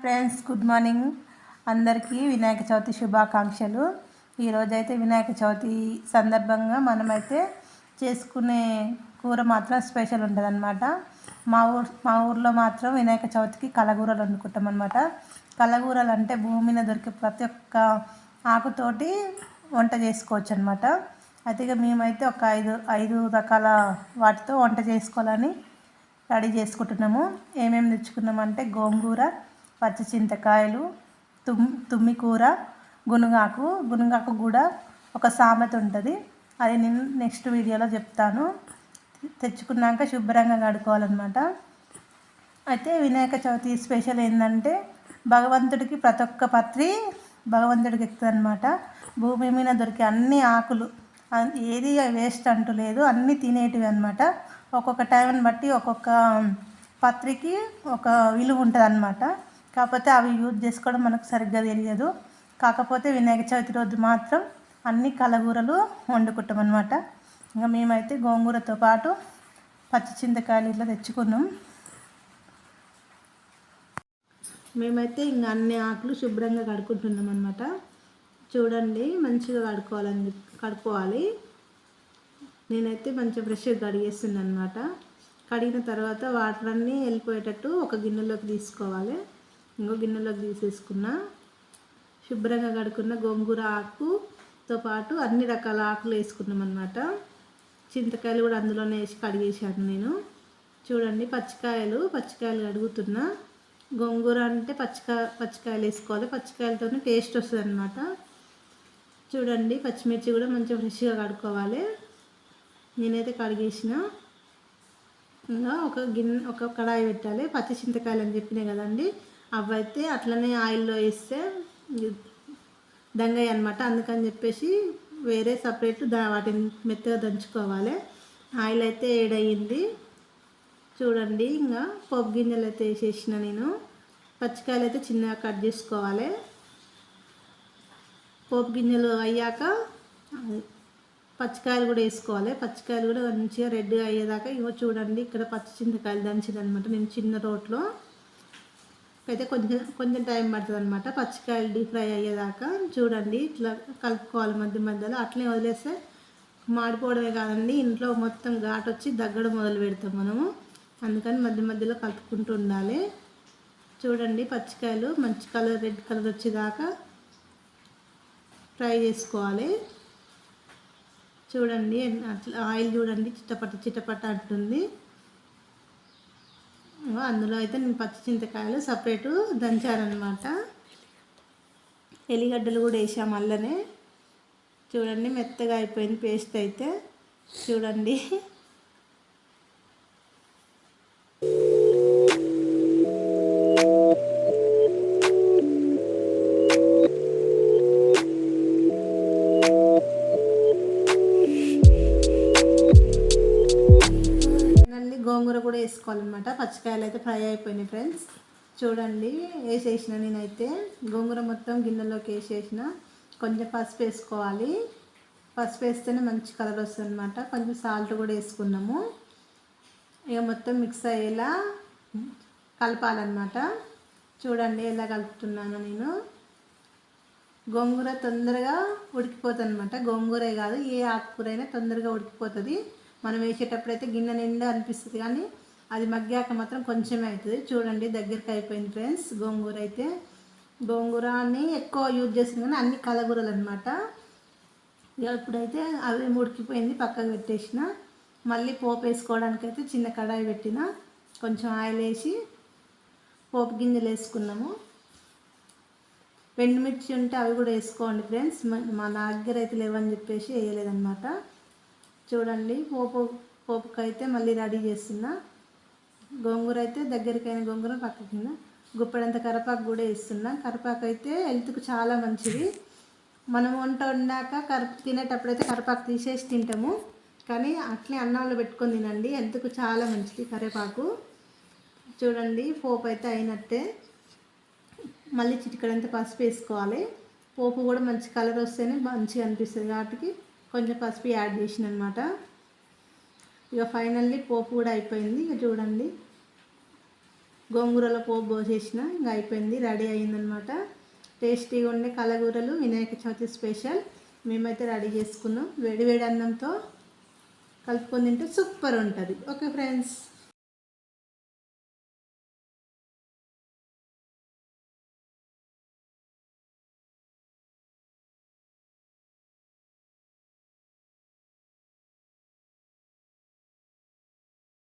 Friends good morning. అందరికీ వినాయక చవితి శుభాకాంక్షలు. ఈరోజైతే వినాయక చవితి సందర్భంగా మనమైతే చేసుకునే కూర మాత్రం స్పెషల్ ఉంటుంది అనమాట మా ఊరు మా ఊర్లో మాత్రం వినాయక చవితికి కలగూరలు వండుకుంటాం అనమాట కలగూరలు అంటే భూమి మీద దొరికే ప్రతి ఒక్క ఆకుతోటి వంట చేసుకోవచ్చు అనమాట అయితే ఇక మేమైతే ఒక ఐదు ఐదు రకాల వాటితో వంట చేసుకోవాలని రెడీ చేసుకుంటున్నాము. ఏమేమి తెచ్చుకున్నామంటే గోంగూర పచ్చి చింతకాయలు తుమ్ తుమ్మి కూర గునుగాకు గునుగాకు కూడా ఒక సామెత ఉంటుంది. అది నేను నెక్స్ట్ వీడియోలో చెప్తాను. తెచ్చుకున్నాక శుభ్రంగా కడుక్కోవాలన్నమాట. అయితే వినాయక చవితి స్పెషల్ ఏంటంటే భగవంతుడికి ప్రతి ఒక్క పత్రి భగవంతుడికి ఎక్కుతుంది అనమాట భూమి మీద దొరికే అన్ని ఆకులు ఏది వేస్ట్ అంటూ లేదు అన్నీ తినేటివి అనమాట ఒక్కొక్క టైంని బట్టి ఒక్కొక్క పత్రికి ఒక విలువ ఉంటుంది కాకపోతే అవి యూజ్ చేసుకోవడం మనకు సరిగ్గా తెలియదు. కాకపోతే వినాయక చవితి రోజు మాత్రం అన్ని కలగూరలు వండుకుంటాం అనమాట ఇంకా మేమైతే గోంగూరతో పాటు పచ్చి చింతకాయలు ఇట్లా తెచ్చుకున్నాం. మేమైతే ఇంకా అన్ని ఆకులు శుభ్రంగా కడుక్కుంటున్నాం అనమాట చూడండి మంచిగా కడుక్కోవాలని చెప్పి కడుక్కోవాలి. నేనైతే మంచిగా ఫ్రెష్గా కడిగేస్తున్నాను అనమాట కడిగిన తర్వాత వాటర్ అన్నీ వెళ్ళిపోయేటట్టు ఒక గిన్నెలోకి తీసుకోవాలి. ఇంకో గిన్నెలోకి తీసేసుకున్న శుభ్రంగా కడుక్కున్న గోంగూర ఆకుతో పాటు అన్ని రకాల ఆకులు వేసుకున్నాం అనమాట చింతకాయలు కూడా అందులోనే వేసి కడిగేసాను నేను. చూడండి పచ్చికాయలు పచ్చికాయలు కడుగుతున్నా. గోంగూర అంటే పచ్చికాయ పచ్చికాయలు వేసుకోవాలి. పచ్చికాయలతోనే టేస్ట్ వస్తుంది అనమాట చూడండి పచ్చిమిర్చి కూడా మంచిగా ఫ్రెష్గా కడుక్కోవాలి. నేనైతే కడిగేసిన. ఇంకా ఒక గిన్నె ఒక కడాయి పెట్టాలి. పచ్చి చింతకాయలు అని చెప్పినాయి కదండి. అవి అయితే అట్లనే ఆయిల్లో వేస్తే దంగయ్య అనమాట అందుకని చెప్పేసి వేరే సపరేట్ దా వాటిని మెత్తగా దంచుకోవాలి. ఆయిల్ అయితే ఏడయింది. చూడండి ఇంకా పోపు గింజలు అయితే వేసేసిన నేను. పచ్చికాయలు అయితే చిన్నగా కట్ చేసుకోవాలి. పోపు గింజలు అయ్యాక పచ్చికాయలు కూడా వేసుకోవాలి. పచ్చికాయలు కూడా మంచిగా రెడ్గా అయ్యేదాకా ఇగో చూడండి ఇక్కడ పచ్చి చింతకాయలు దంచింది అనమాట నేను చిన్న రోట్లో అయితే కొంచెం కొంచెం టైం పడుతుంది అనమాట పచ్చికాయలు డీప్ ఫ్రై అయ్యేదాకా చూడండి ఇట్లా కలుపుకోవాలి మధ్య మధ్యలో. అట్లే వదిలేస్తే మాడిపోవడమే కాదండి. ఇంట్లో మొత్తం ఘాటు వచ్చి దగ్గడం మొదలు పెడతాం మనము. అందుకని మధ్య మధ్యలో కలుపుకుంటూ ఉండాలి. చూడండి పచ్చికాయలు మంచి కలర్ రెడ్ కలర్ వచ్చేదాకా ఫ్రై చేసుకోవాలి. చూడండి అట్లా ఆయిల్ చూడండి చిట్టపట్ట చిట్టపట్ట అంటుంది. అందులో అయితే నేను పచ్చి చింతకాయలు సపరేటు దంచారనమాట ఎల్లిగడ్డలు కూడా వేసాము అల్లనే. చూడండి మెత్తగా అయిపోయింది పేస్ట్ అయితే. చూడండి. గోంగూర కూడా వేసుకోవాలన్నమాట. పచ్చికాయలు అయితే ఫ్రై అయిపోయినాయి ఫ్రెండ్స్. చూడండి వేసేసిన నేనైతే గోంగూర మొత్తం గిన్నెలోకి వేసేసిన. కొంచెం పసుపు వేసుకోవాలి. పసుపు వేస్తేనే మంచి కలర్ వస్తుంది అనమాట కొంచెం సాల్ట్ కూడా వేసుకున్నాము. ఇక మొత్తం మిక్స్ అయ్యేలా కలపాలన్నమాట. చూడండి ఎలా కలుపుతున్నాను నేను. గోంగూర తొందరగా ఉడికిపోతుంది అనమాట గోంగూరే కాదు ఏ ఆకుకూర అయినా తొందరగా ఉడికిపోతుంది. మనం వేసేటప్పుడు అయితే గిన్నె నిండా అనిపిస్తుంది కానీ అది మగ్గాక మాత్రం కొంచెమే అవుతుంది చూడండి దగ్గరికి అయిపోయింది ఫ్రెండ్స్ గోంగూర అయితే. గోంగూరని ఎక్కువ యూజ్ చేస్తుంది కానీ అన్ని కలగూరలు అనమాట ఇప్పుడైతే అవి ఉడికిపోయింది పక్కకు పెట్టేసిన. మళ్ళీ పోపు వేసుకోవడానికి అయితే చిన్న కడాయి పెట్టిన. కొంచెం ఆయిల్ వేసి పోపు గింజలు వేసుకున్నాము. ఎండుమిర్చి ఉంటే అవి కూడా వేసుకోండి ఫ్రెండ్స్. మా దగ్గర అయితే లేవని చెప్పేసి వేయలేదన్నమాట చూడండి పోపు పోపుకి అయితే మళ్ళీ రెడీ చేస్తున్నా. గోంగూర అయితే దగ్గరికైన గోంగూర పక్క కింద. గుప్పడంత కరపాకు కూడా ఇస్తున్నా కరపాకు అయితే హెల్త్కు చాలా మంచిది. మనం వంట వండాక కర తినేటప్పుడైతే కరపాకు తీసేసి తింటాము. కానీ అట్లే అన్నంలో పెట్టుకొని తినండి. హెల్త్కు చాలా మంచిది కరివేపాకు. చూడండి పోపు అయితే అయినట్టే. మళ్ళీ చిటికడంత పసుపు వేసుకోవాలి. పోపు కూడా మంచి కలర్ వస్తేనే మంచిగా అనిపిస్తుంది. కాబట్టి కొంచెం పసుపు యాడ్ చేసిన అనమాట ఇక ఫైనల్లీ పోపు కూడా అయిపోయింది. ఇక చూడండి. గోంగూరలో పోపు పోసేసిన ఇంకా అయిపోయింది రెడీ అయిందనమాట. టేస్టీగా ఉండే కలగూరలు వినాయక చవితి స్పెషల్. మేమైతే రెడీ చేసుకున్నాం. వేడివేడి అన్నంతో కలుపుకొని తింటే సూపర్ ఉంటుంది. Okay friends.